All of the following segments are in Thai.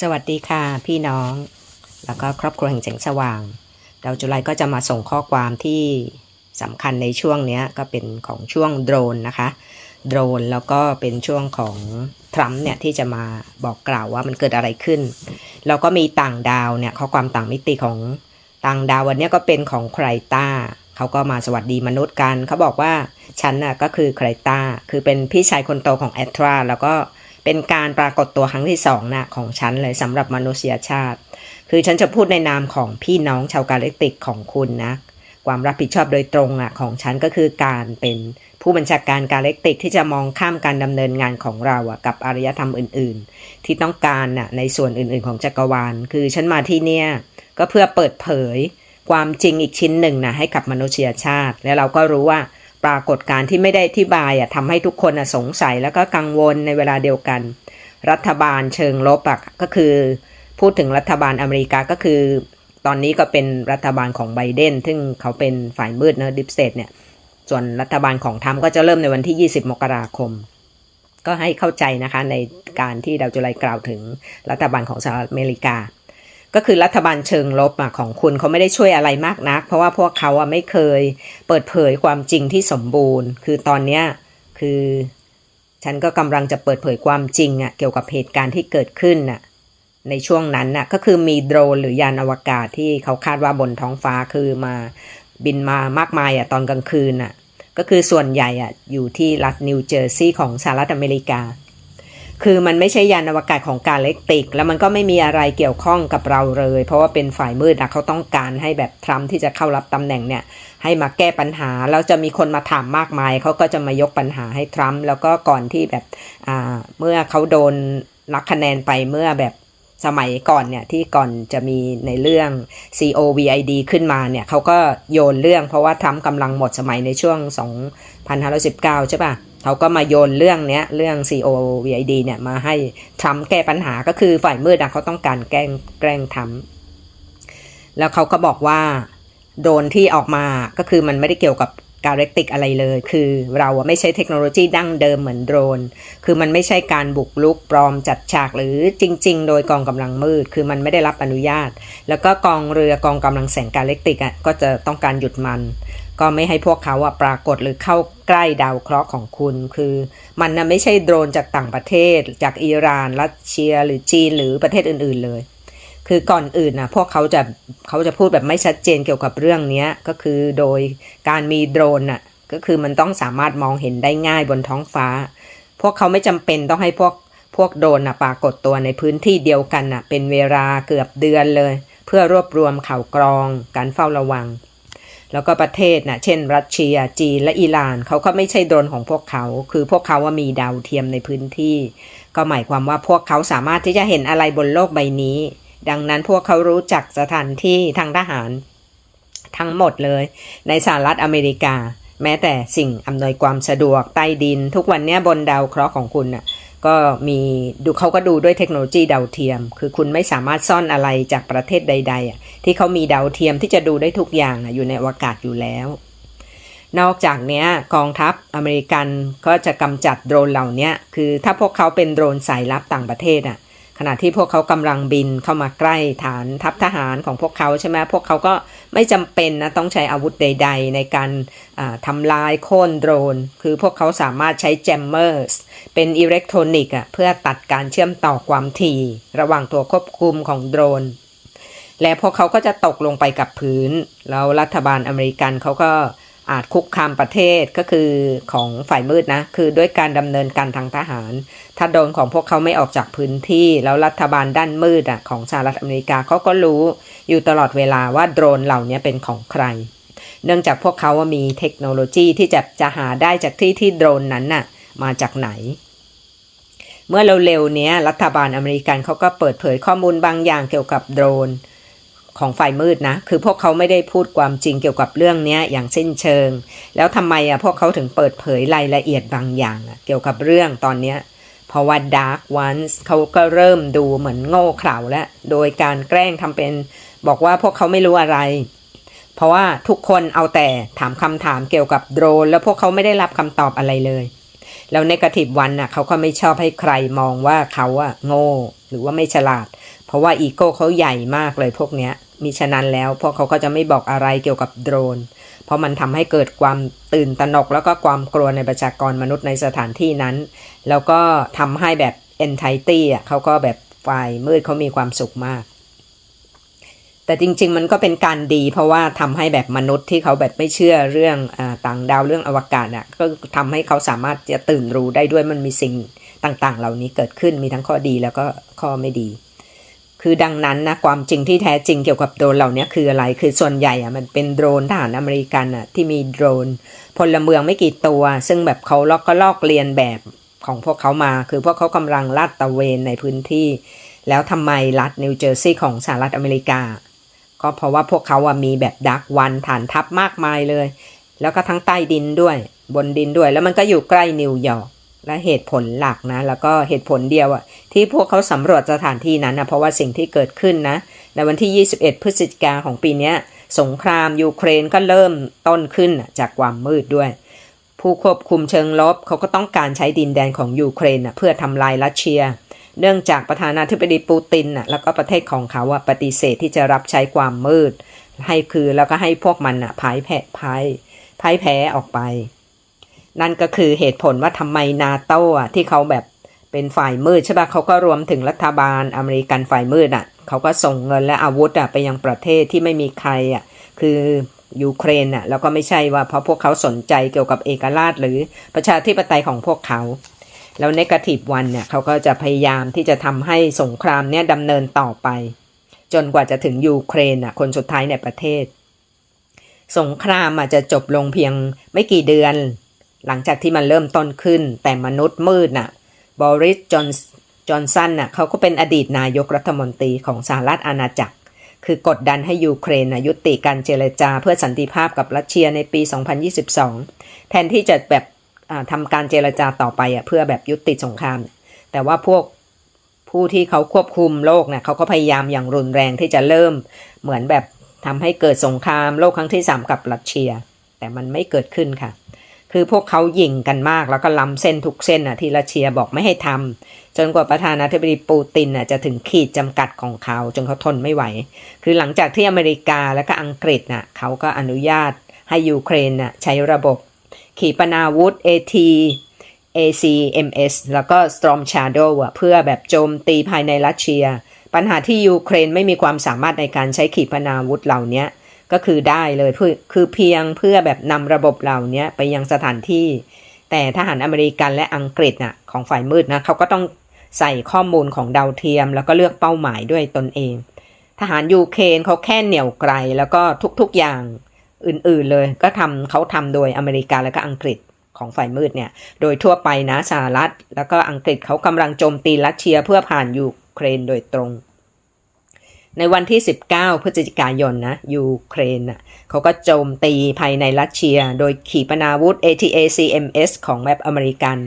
สวัสดีค่ะ พี่น้อง แล้วก็ครอบครัวแห่งแสงสว่างเราจุไลก็จะมาส่งข้อความที่สำคัญในช่วงเนี้ยก็เป็นของช่วงโดรนนะคะ โดรนแล้วก็เป็นช่วงของทรัมป์เนี่ยที่จะมาบอกกล่าวว่ามันเกิดอะไรขึ้น แล้วก็มีต่างดาวเนี่ยข้อความต่างมิติของต่างดาววันเนี้ยก็เป็นของไครต้าเขาก็มาสวัสดีมนุษย์กัน เขาบอกว่าฉันน่ะก็คือไครต้าคือเป็นพี่ชายคนโตของแอตราแล้วก็เเป็นการปรากฏตัวครั้งที่สองนะของฉันเลยสำหรับมนุษยชาติ คือฉันจะพูดในนามของพี่น้องชาวกาเล็กติกของคุณนะความรับผิดชอบโดยตรงอะของฉันก็คือการเป็นผู้บัญชาการกาเล็กติกที่จะมองข้ามการดำเนินงานของเราอะกับอารยธรรมอื่น ๆ ที่ต้องการน่ะในส่วนอื่น ๆ ของจักรวาล คือฉันมาที่เนี่ยก็เพื่อเปิดเผย ความจริงอีกชิ้นหนึ่งนะให้กับมนุษยชาติ แล้วเราก็รู้ว่า ปรากฏการที่ไม่ได้อธิบายอะทำให้ทุกคนอะสงสัยแล้วก็กังวลในเวลาเดียวกัน รัฐบาลเชิงลบอะก็คือ พูดถึงรัฐบาลอเมริกาก็คือ ตอนนี้ก็เป็นรัฐบาลของไบเดน ซึ่งเขาเป็นฝ่ายมืดเนอะดิฟสเตเนี่ยส่วนรัฐบาลของทรัมป์ก็จะเริ่มในวันที่ 20 มกราคม ก็ให้เข้าใจนะคะในการที่เราจะไล่กล่าวถึงรัฐบาลของสหรัฐอเมริกา ก็คือรัฐบาลเชิงลบอของคุณเขาไม่ได้ช่วยอะไรมากนัก เพราะว่าพวกเขาไม่เคยเปิดเผยความจริงที่สมบูรณ์ คือตอนนี้คือ ฉันก็กำลังจะเปิดเผยความจริงอะเกี่ยวกับเหตุการณ์ที่เกิดขึ้นน่ะในช่วงนั้นน่ะก็คือมีโดรนหรือยานอวกาศที่เขาคาดว่าบนท้องฟ้าคือมาบินมามากมายอะตอนกลางคืนอะก็คือส่วนใหญ่อะอยู่ที่รัฐนิวเจอร์ซีย์ของสหรัฐอเมริกา คือมันไม่ใช่ยานอวกาศของกาเล็กติก แล้วมันก็ไม่มีอะไรเกี่ยวข้องกับเราเลย เพราะว่าเป็นฝ่ายมืดนะเขาต้องการให้แบบทรัมป์ที่จะเข้ารับตำแหน่งเนี่ยให้มาแก้ปัญหา แล้วจะมีคนมาถามมากมาย เขาก็จะมายกปัญหาให้ทรัมป์แล้วก็ก่อนที่แบบอ่าเมื่อเขาโดนนักคะแนนไปเมื่อแบบสมัยก่อนเนี่ยที่ก่อนจะมีในเรื่อง COVID ขึ้นมาเนี่ยเขาก็โยนเรื่องเพราะว่าทรัมป์กำลังหมดสมัยในช่วง 2519 ใช่ป่ะ เขาก็มาโยนเรื่องเนี้ยเรื่อง COVID เนี่ยมาให้ทรัมป์แก้ปัญหาก็คือฝ่ายมืดเขาต้องการแกล้งแกล้งทรัมป์แล้วเขาก็บอกว่าโดรนที่ออกมาก็คือมันไม่ได้เกี่ยวกับกาเล็กติกอะไรเลย คือเราไม่ใช้เทคโนโลยีดั้งเดิมเหมือนโดรน คือมันไม่ใช่การบุกลุกปลอมจัดฉากหรือจริง ๆ โดยกองกำลังมืด คือมันไม่ได้รับอนุญาต แล้วก็กองเรือกองกำลังแสงกาเล็กติกอะก็จะต้องการหยุดมัน ก็ไม่ให้พวกเขาอะปรากฏหรือเข้าใกล้ดาวเคราะห์ของคุณ คือมันนะไม่ใช่โดรนจากต่างประเทศ จากอิหร่านรัสเซียหรือจีนหรือประเทศอื่นๆเลย คือก่อนอื่นนะพวกเขาจะเขาจะพูดแบบไม่ชัดเจนเกี่ยวกับเรื่องนี้ก็คือโดยการมีโดรนน่ะก็คือมันต้องสามารถมองเห็นได้ง่ายบนท้องฟ้า พวกเขาไม่จำเป็นต้องให้พวกพวกโดรนน่ะปรากฏตัวในพื้นที่เดียวกันน่ะเป็นเวลาเกือบเดือนเลย เพื่อรวบรวมข่าวกรอง การเฝ้าระวัง แล้วก็ประเทศน่ะเช่น รัสเซีย จีนและอิหร่านเขาก็ไม่ใช่โดรนของพวกเขา คือพวกเขาว่ามีดาวเทียมในพื้นที่ ก็หมายความว่าพวกเขาสามารถที่จะเห็นอะไรบนโลกใบนี้ ดังนั้นพวกเขารู้จักสถานที่ทางทหาร ทั้งหมดเลย ในสหรัฐอเมริกา แม้แต่สิ่งอำนวยความสะดวกใต้ดิน ทุกวันนี้บนดาวเคราะห์ของคุณน่ะ ก็มีดูเขาก็ดูด้วยเทคโนโลยีดาวเทียม คือคุณไม่สามารถซ่อนอะไรจากประเทศใด ๆ ที่เขามีดาวเทียมที่จะดูได้ทุกอย่างอยู่ในอวกาศอยู่แล้ว นอกจากนี้กองทัพอเมริกันก็จะกำจัดโดรนเหล่านี้คือถ้าพวกเขาเป็นโดรนสายลับต่างประเทศอะ ขณะที่พวกเขากำลังบินเข้ามาใกล้ฐานทัพทหารของพวกเขาใช่ไหมพวกเขาก็ไม่จำเป็นนะต้องใช้อาวุธใด ๆ ในการทำลายโค่นโดรน คือพวกเขาสามารถใช้แจมเมอร์สเป็นอิเล็กทรอนิกส์เพื่อตัดการเชื่อมต่อความถี่ ระหว่างตัวควบคุมของโดรน และพวกเขาก็จะตกลงไปกับพื้น แล้วรัฐบาลอเมริกันเขาก็ อาจคุกคามประเทศก็คือของฝ่ายมืดนะ คือด้วยการดำเนินการทางทหาร ถ้าโดนของพวกเขาไม่ออกจากพื้นที่ แล้วรัฐบาลด้านมืดอะของสหรัฐอเมริกาเขาก็รู้อยู่ตลอดเวลาว่าโดรนเหล่านี้เป็นของใคร เนื่องจากพวกเขาว่ามีเทคโนโลยีที่จะจะหาได้จากที่ที่โดรนนั้นน่ะมาจากไหน เมื่อเร็วๆนี้รัฐบาลอเมริกันเขาก็เปิดเผยข้อมูลบางอย่างเกี่ยวกับโดรน ของฝ่ายมืดนะ คือพวกเขาไม่ได้พูดความจริงเกี่ยวกับเรื่องนี้อย่างสิ้นเชิง แล้วทำไมอะพวกเขาถึงเปิดเผยรายละเอียดบางอย่างเกี่ยวกับเรื่องตอนนี้เพราะว่า Dark Ones เขาก็เริ่มดูเหมือนโง่เขลาแล้ว โดยการแกล้งทำเป็น บอกว่าพวกเขาไม่รู้อะไร เพราะว่าทุกคนเอาแต่ถามคำถามเกี่ยวกับโดรน แล้วพวกเขาไม่ได้รับคำตอบอะไรเลย แล้วในกระถิบวันน่ะเขาก็ไม่ชอบให้ใครมองว่าเขาอะโง่ หรือว่าไม่ฉลาด ราะว่าอีโก้เขาใหญ่มากเลยพวกเนี้ยมิฉะนั้นแล้วพวกเขาก็จะไม่บอกอะไรเกี่ยวกับโดรน เพราะมันทำให้เกิดความตื่นตระหนก แล้วก็ความกลัวในประชากรมนุษย์ในสถานที่นั้น แล้วก็ทำให้แบบ entity อะเขาก็แบบฝ่ายมืดเขามีความสุขมาก แต่จริง ๆ มันก็เป็นการดี เพราะว่าทำให้แบบมนุษย์ที่เขาแบบไม่เชื่อเรื่องอต่างดาวเรื่องอวกาศอะก็ทำให้เขาสามารถจะตื่นรู้ได้ด้วยมันมีสิ่งต่าง ๆ เหล่านี้เกิดขึ้นมีทั้งข้อดีแล้วก็ข้อไม่ดี คือดังนั้นนะความจริงที่แท้จริงเกี่ยวกับโดรนเหล่านี้คืออะไร คือส่วนใหญ่อะมันเป็นโดรนทหารอเมริกันอะที่มีโดรน พลเมืองไม่กี่ตัว ซึ่งแบบเขาลอกก็ลอกเรียนแบบของพวกเขามา คือพวกเขากำลังลาดตะเวนในพื้นที่ แล้วทำไมรัฐนิวเจอร์ซีย์ของสหรัฐอเมริกา ก็เพราะว่าพวกเขาอะมีแบบดักวันฐานทัพมากมายเลย แล้วก็ทั้งใต้ดินด้วย บนดินด้วย แล้วมันก็อยู่ใกล้นิวยอร์ก และเหตุผลหลักนะ แล้วก็เหตุผลเดียวอะที่พวกเขาสำรวจสถานที่นั้นนะเพราะว่าสิ่งที่เกิดขึ้นนะในวันที่ 21 พฤศจิกาของปีนี้สงครามยูเครนก็เริ่มต้นขึ้นจากความมืดด้วย ผู้ควบคุมเชิงลบเขาก็ต้องการใช้ดินแดนของยูเครนเพื่อทำลายรัสเซีย เนื่องจากประธานาธิบดีปูตินแล้วก็ประเทศของเขาปฏิเสธที่จะรับใช้ความมืด ให้คือแล้วก็ให้พวกมันพ่ายแพ้พ่ายพ่ายแพ้ออกไป นั่นก็คือเหตุผลว่าทำไมนาโต้ที่เขาแบบเป็นฝ่ายมืดใช่ปะเขาก็รวมถึงรัฐบาลอเมริกันฝ่ายมืดอะเขาก็ส่งเงินและอาวุธอะไปยังประเทศที่ไม่มีใครอะคือยูเครนน่ะแล้วก็ไม่ใช่ว่าเพราะพวกเขาสนใจเกี่ยวกับเอกราชหรือประชาธิปไตยของพวกเขา แล้วในกาทีฟวันเนี่ยเขาก็จะพยายามที่จะทำให้สงครามเนี่ยดำเนินต่อไป จนกว่าจะถึงยูเครนน่ะคนสุดท้ายในประเทศ สงครามอาจจะจบลงเพียงไม่กี่เดือน หลังจากที่มันเริ่มต้นขึ้น แต่มนุษย์มืดน่ะบริสจอนจอนสันน่ะเขาก็เป็นอดีตนายกรัฐมนตรีของสหรัฐอาณาจักร คือกดดันให้ยูเครนยุติการเจรจาเพื่อสันติภาพกับรัสเซียในปี 2022 แทนที่จะแบบทำการเจรจาต่อไปอะเพื่อแบบยุติสงคราม แต่ว่าพวกผู้ที่เขาควบคุมโลกเนี่ยเขาก็พยายามอย่างรุนแรงที่จะเริ่มเหมือนแบบทำให้เกิดสงครามโลกครั้งที่ 3 กับรัสเซีย แต่มันไม่เกิดขึ้นค่ะ คือพวกเขายิงกันมากแล้วก็ล้ำเส้นทุกเส้นอะที่รัสเซียบอกไม่ให้ทำจนกว่าประธานาธิบดีปูตินอะจะถึงขีดจำกัดของเขาจนเขาทนไม่ไหว คือหลังจากที่อเมริกาและก็อังกฤษน่ะเขาก็อนุญาตให้ยูเครนน่ะใช้ระบบ ขีปนาวุธ AT ACMS แล้วก็ Storm Shadow อะเพื่อแบบโจมตีภายในรัสเซีย ปัญหาที่ยูเครนไม่มีความสามารถในการใช้ขีปนาวุธเหล่านี้ ก็คือได้เลยคือเพียงเพื่อแบบนำระบบเหล่านี้ไปยังสถานที่ แต่ทหารอเมริกันและอังกฤษน่ะของฝ่ายมืดนะเขาก็ต้องใส่ข้อมูลของดาวเทียม แล้วก็เลือกเป้าหมายด้วยตนเอง ทหารยูเครนเขาแค่เหนี่ยวไกลแล้วก็ทุกๆอย่างอื่นๆเลยก็ทำเขาทำโดยอเมริกาและก็อังกฤษของฝ่ายมืดเนี่ย โดยทั่วไปนะสหรัฐ แล้วก็อังกฤษเขากำลังโจมตีรัสเซียเพื่อผ่านยูเครนโดยตรง ในวันที่ 19 พฤศจิกายนนะยูเครนนะเขาก็โจมตีภายในรัสเซีย โดยขีปนาวุธ ATACMS ของแมปอเมริกัน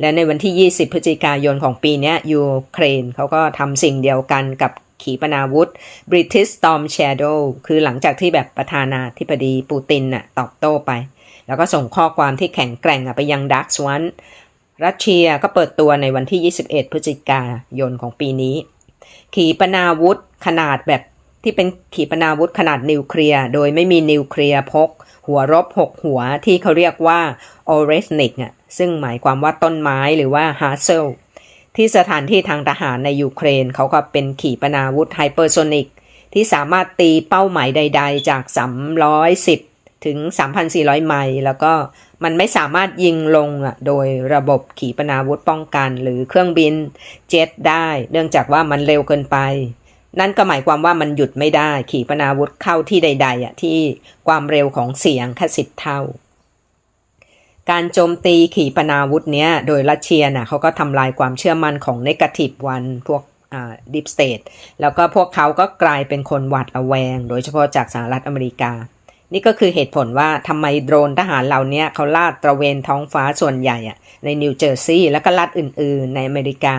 และในวันที่ 20 พฤศจิกายนของปีนี้ยูเครนเขาก็ทำสิ่งเดียวกันกับขีปนาวุธ British Storm Shadow คือหลังจากที่แบบประธานาธิบดีปูตินน่ะตอบโต้ไป แล้วก็ส่งข้อความที่แข็งแกร่งไปยังดักสวนรัสเซียก็เปิดตัวในวันที่ 21 พฤศจิกายนของปีนี้ ขีปนาวุธขนาดแบบที่เป็นขีปนาวุธขนาดนิวเคลียร์โดยไม่มีนิวเคลียร์พก หัวรบหกหัวที่เขาเรียกว่าโอเรสนิกอะซึ่งหมายความว่าต้นไม้หรือว่าฮาร์เซลที่สถานที่ทางทหารในยูเครนเขาก็เป็นขีปนาวุธไฮเปอร์โซนิกที่สามารถตีเป้าหมายใด ๆ จาก 310 ถึง 3,400 ไมล์แล้วก็ มันไม่สามารถยิงลงอะโดยระบบขีปนาวุธป้องกัน หรือเครื่องบินเจ็ตได้ เนื่องจากว่ามันเร็วเกินไป นั่นก็หมายความว่ามันหยุดไม่ได้ ขีปนาวุธเข้าที่ใด ๆอะที่ความเร็วของเสียงแค่สิบเท่า การโจมตีขีปนาวุธเนี้ยโดยรัสเซียน่ะเขาก็ทำลายความเชื่อมั่นของเนกาทีฟวันพวกอ่าดิฟสเตทแล้วก็พวกเขาก็กลายเป็นคนหวาดระแวง โดยเฉพาะจากสหรัฐอเมริกา นี่ก็คือเหตุผลว่าทำไมโดรนทหารเหล่านี้เขาลาดตระเวนท้องฟ้าส่วนใหญ่อะในนิวเจอร์ซีย์และก็รัฐอื่น ๆ ในอเมริกา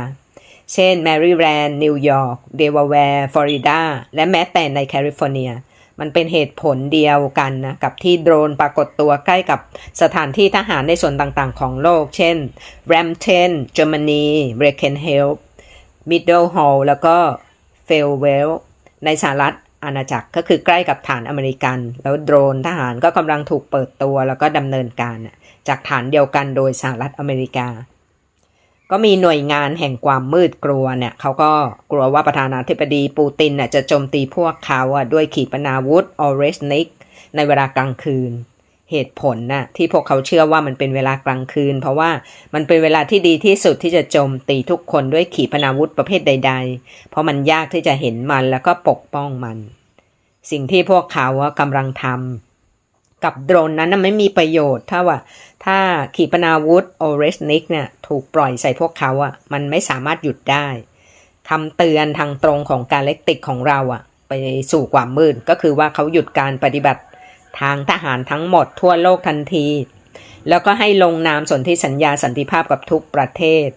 เช่นแมริแลนด์นิวยอร์กเดลาแวร์ฟลอริดาและแม้แต่ในแคลิฟอร์เนีย มันเป็นเหตุผลเดียวกันนะกับที่โดรนปรากฏตัวใกล้กับสถานที่ทหารในส่วนต่างๆ ของโลก เช่นแรมเทนเยอรมนีเบรเคนเฮลมิดเดิลฮอลแล้วก็เฟลเวลในสหรัฐ อาณาจักรก็คือใกล้กับฐานอเมริกัน แล้วโดรนทหารก็กำลังถูกเปิดตัวแล้วก็ดำเนินการ จากฐานเดียวกันโดยสหรัฐอเมริกา ก็มีหน่วยงานแห่งความมืดกลัวเนี่ยเขาก็กลัวว่าประธานาธิบดีปูตินน่ะจะโจมตีพวกเขาด้วยขีปนาวุธออเรสนิกในเวลากลางคืน เหตุผลน่ะที่พวกเขาเชื่อว่ามันเป็นเวลากลางคืน เพราะว่ามันเป็นเวลาที่ดีที่สุดที่จะโจมตีทุกคนด้วยขีปนาวุธประเภทใด ๆ เพราะมันยากที่จะเห็นมันแล้วก็ปกป้องมัน สิ่งที่พวกเขาอะกำลังทำกับโดรนนั้นน่ะไม่มีประโยชน์ถ้าว่า ถ้าขีปนาวุธโอเรสนิกเนี่ยถูกปล่อยใส่พวกเขาอะมันไม่สามารถหยุดได้คำเตือนทางตรงของการเล็กติกของเราอะไปสู่ความมืดก็คือว่าเขาหยุดการปฏิบัติ ทางทหารทั้งหมดทั่วโลกทันที แล้วก็ให้ลงนามสนธิสัญญาสันติภาพกับทุกประเทศ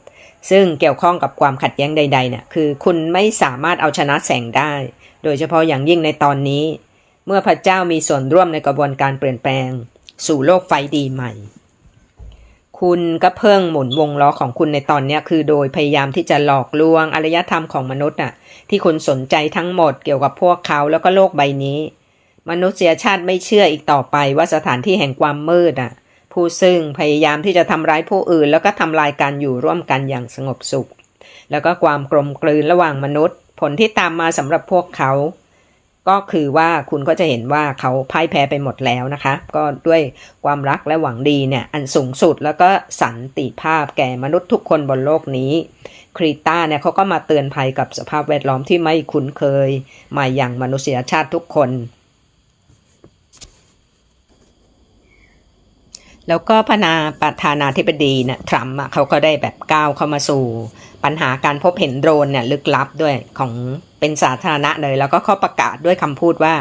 ซึ่งเกี่ยวข้องกับความขัดแย้งใดๆเนี่ยคือคุณไม่สามารถเอาชนะแสงได้ โดยเฉพาะอย่างยิ่งในตอนนี้ เมื่อพระเจ้ามีส่วนร่วมในกระบวนการเปลี่ยนแปลง สู่โลกไฟดีใหม่คุณก็เพิ่งหมุนวงล้อของคุณในตอนนี้คือโดยพยายามที่จะหลอกลวงอารยธรรมของมนุษย์น่ะที่คุณสนใจทั้งหมดเกี่ยวกับพวกเขาแล้วก็โลกใบนี้ มนุษยชาติไม่เชื่ออีกต่อไปว่าสถานที่แห่งความมืดอะ ผู้ซึ่งพยายามที่จะทำร้ายผู้อื่น แล้วก็ทำลายการอยู่ร่วมกันอย่างสงบสุข แล้วก็ความกลมกลืนระหว่างมนุษย์ ผลที่ตามมาสำหรับพวกเขา ก็คือว่าคุณก็จะเห็นว่าเขาพ่ายแพ้ไปหมดแล้วนะคะ ก็ด้วยความรักและหวังดีเนี่ยอันสูงสุดแล้วก็สันติภาพแก่มนุษย์ทุกคนบนโลกนี้ครีตาเนี่ยเขาก็มาเตือนภัยกับสภาพแวดล้อมที่ไม่คุ้นเคย มาอย่างมนุษยชาติทุกคน แล้วก็พนาประธานาธิบดีเนี่ยทรัมป์เขาก็ได้แบบก้าวเข้ามาสู่ ปัญหาการพบเห็นโดรนเนี่ยลึกลับด้วยของเป็นสาธารณะเลย แล้วก็ข้อประกาศด้วยคำพูดว่า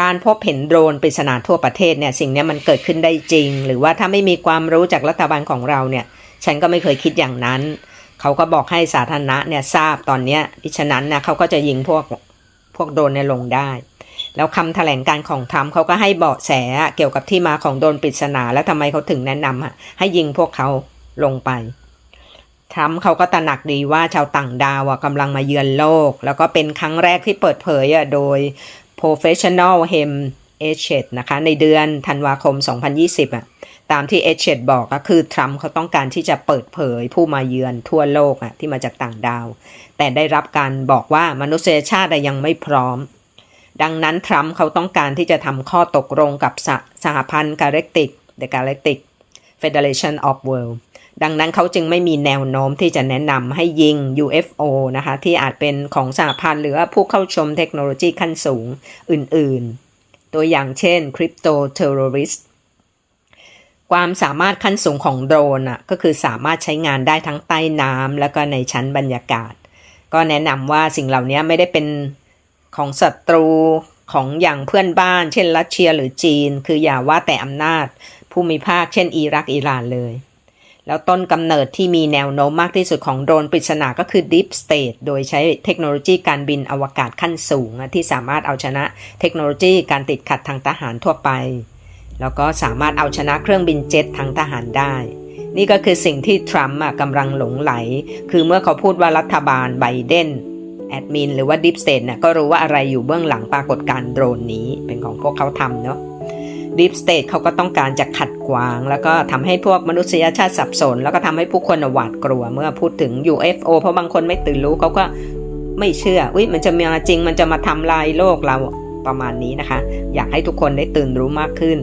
การพบเห็นโดรนปริศนาทั่วประเทศเนี่ยสิ่งนี้มันเกิดขึ้นได้จริง หรือว่าถ้าไม่มีความรู้จากรัฐบาลของเราเนี่ยฉันก็ไม่เคยคิดอย่างนั้น เขาก็บอกให้สาธารณะเนี่ยทราบตอนเนี้ยดิฉะนั้นนะเขาก็จะยิงพวกพวกโดรนเนี่ยลงได้ แล้วคำแถลงการของทรัมป์เขาก็ให้เบาะแสเกี่ยวกับที่มาของโดนปริศนาและทำไมเขาถึงแนะนำให้ยิงพวกเขาลงไปทรัมป์เขาก็ตระหนักดีว่าชาวต่างดาวกำลังมาเยือนโลก แล้วก็เป็นครั้งแรกที่เปิดเผยโดย Professional Hem a g e t นะคะ ในเดือนธันวาคม 2020อะตามที่ a g e t บอกก็คือทรัมป์เขาต้องการที่จะเปิดเผยผู้มาเยือนทั่วโลกอะที่มาจากต่างดาว แต่ได้รับการบอกว่ามนุษยชาติยังไม่พร้อม ดังนั้นทรัมป์เขาต้องการที่จะทำข้อตกลงกับสหสหพันธ์กาเล็กติก The Galactic Federation of World ดังนั้นเขาจึงไม่มีแนวโน้มที่จะแนะนำให้ยิง UFO นะคะ ที่อาจเป็นของสหพันธ์หรือผู้เข้าชมเทคโนโลยีขั้นสูงอื่นๆ ตัวอย่างเช่นคริปโตเทอร์ i s t ความสามารถขั้นสูงของโดรนอะก็คือสามารถใช้งานได้ทั้งใต้น้ำแล้วก็ในชั้นบรรยากาศ ก็แนะนำว่าสิ่งเหล่านี้ไม่ได้เป็น ของศัตรูของอย่างเพื่อนบ้าน เช่นรัสเซียหรือจีน คืออย่าว่าแต่อำนาจ ภูมิภาคเช่นอิรักอิหร่านเลย แล้วต้นกำเนิดที่มีแนวโน้มมากที่สุดของโดรนปริศนาก็คือ Deep State โดยใช้เทคโนโลยีการบินอวกาศขั้นสูง ที่สามารถเอาชนะเทคโนโลยีการติดขัดทางทหารทั่วไป แล้วก็สามารถเอาชนะเครื่องบินเจ็ตทางทหารได้นี่ก็คือสิ่งที่ทรัมป์กำลังหลงไหล คือเมื่อเขาพูดว่ารัฐบาลไบเดน แอดมินหรือว่า Deep State เนี่ยก็รู้ว่าอะไรอยู่เบื้องหลังปรากฏการ์โดรนนี้เป็นของพวกเขาทำเนาะ Deep State เขาก็ต้องการจะขัดขวาง แล้วก็ทำให้พวกมนุษยชาติสับสน แล้วก็ทำให้ผู้คนหวาดกลัวเมื่อพูดถึง UFO เพราะบางคนไม่ตื่นรู้เขาก็ไม่เชื่ออุ้ยมันจะมาจริงมันจะมาทำลายโลกเราประมาณนี้นะคะ อยากให้ทุกคนได้ตื่นรู้มากขึ้น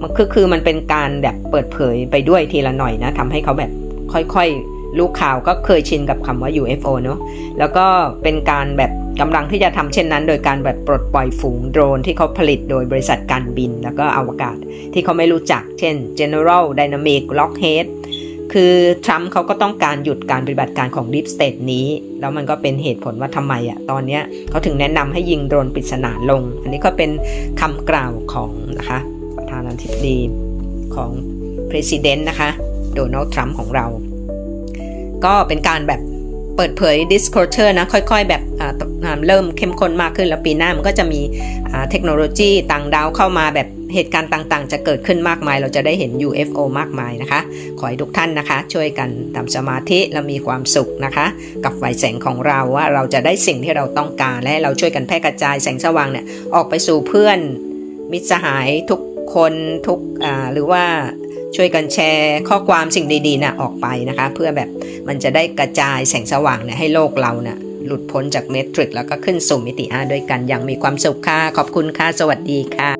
มันคือคือมันเป็นการแบบเปิดเผยไปด้วยทีละหน่อยนะทำให้เขาแบบค่อยๆ รู้ข่าวก็เคยชินกับคำว่า UFO เนาะแล้วก็เป็นการแบบกำลังที่จะทำเช่นนั้น โดยการแบบปลดปล่อยฝูงโดรนที่เขาผลิตโดยบริษัทการบินแล้วก็อวกาศที่เขาไม่รู้จัก เช่น General Dynamic Lockheed คือทรัมป์เขาก็ต้องการหยุดการปฏิบัติการของ Deep State นี้ แล้วมันก็เป็นเหตุผลว่าทำไมอะตอนนี้เขาถึงแนะนำให้ยิงโดรนปริศนาลง อันนี้ก็เป็นคำกล่าวของนะคะประธานาธิบดีของ President นะคะโดนัลด์ทรัมป์ของเรา ก็เป็นการแบบเปิดเผย disclosure นะ ค่อยๆ แบบเริ่มเข้มข้นมากขึ้น แล้วปีหน้ามันก็จะมีเทคโนโลยีต่างดาวเข้ามาแบบเหตุการณ์ต่างๆ จะเกิดขึ้นมากมาย เราจะได้เห็น UFO มากมายนะคะ ขอให้ทุกท่านนะคะ ช่วยกันทำสมาธิและมีความสุขนะคะ กับไฟแสงของเราว่าเราจะได้สิ่งที่เราต้องการ และเราช่วยกันแพร่กระจายแสงสว่างเนี่ยออกไปสู่เพื่อนมิตรสหายทุกคนทุกหรือว่า ช่วยกันแชร์ข้อความสิ่งดีๆนะออกไปนะคะ เพื่อแบบมันจะได้กระจายแสงสว่างเนี่ยให้โลกเราเนี่ยหลุดพ้นจากเมทริกแล้วก็ขึ้นสู่มิติอาด้วยกันอย่างมีความสุขค่ะ ขอบคุณค่ะ สวัสดีค่ะ